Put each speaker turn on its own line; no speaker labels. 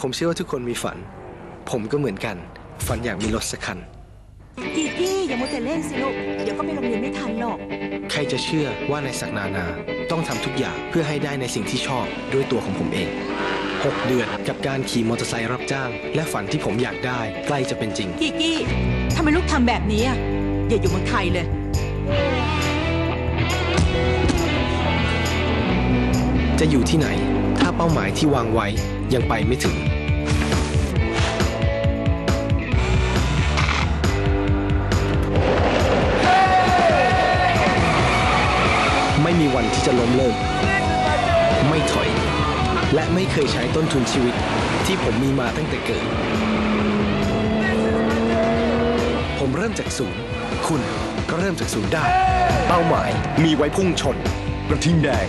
ผมเชื่อว่าทุกคนมีฝัน ผมก็เหมือนกัน ฝันอยากมีรถสักคัน
กีกี้อย่ามัวแต่เล่นสิลูก เดี๋ยวก็ไปโรงเรียนไม่ทันหรอก
ใครจะเชื่อว่าในศักนานาต้องทำทุกอย่างเพื่อให้ได้ในสิ่งที่ชอบด้วยตัวของผมเอง 6 เดือนกับการขี่มอเตอร์ไซค์รับจ้าง และฝันที่ผมอยากได้ใกล้จะเป็นจริง
กีกี้ทำไมลูกทำแบบนี้อะอย่าอยู่เมืองไทยเลย
จะอยู่ที่ไหนถ้า เป้าหมายที่วางไว้ยังไปไม่ถึง ไม่มีวันที่จะล้มเลิก ไม่ถอย และไม่เคยใช้ต้นทุนชีวิตที่ผมมีมาตั้งแต่เกิด ผมเริ่มจากศูนย์ คุณก็เริ่มจากศูนย์ได้ เป้าหมายมีไว้พุ่งชน
กระทิงแดง